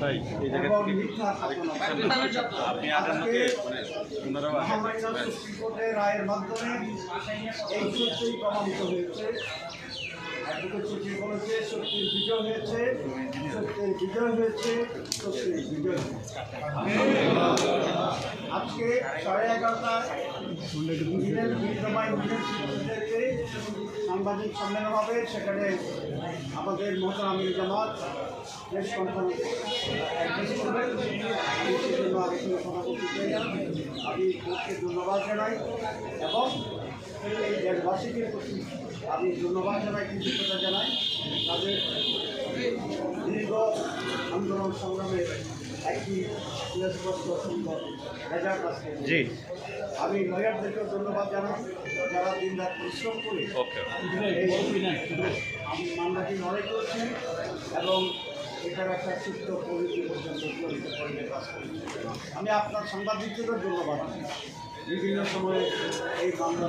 তাই এই রায়ের মাধ্যমে এই প্রমাণিত হয়েছে বিজয় হয়েছে বিজয় হয়েছে আজকে সাড়ে এগারোটায় সাংবাদিক সম্মেলন হবে, সেখানে আমাদের মোহতারাম জামাত, প্রেস কনফারেন্স আমি কোর্টকে ধন্যবাদ জানাই এবং এই দেশবাসীকে প্রতি আমি ধন্যবাদ জানাই, কৃতজ্ঞতা জানাই। তাদের দীর্ঘ আন্দোলন সংগ্রামের জি। আমি লয়ারদেরকেও ধন্যবাদ জানাই। যারা দিন রাত পরিশ্রম করে ওকে। আমি মামলাটি লড়াই করছি এবং এটার একটা সুস্থ পরিচয় পর্যন্ত পরিবেশ আমি আপনার সাংবাদিকদেরও ধন্যবাদ বিভিন্ন সময়ে এই মামলা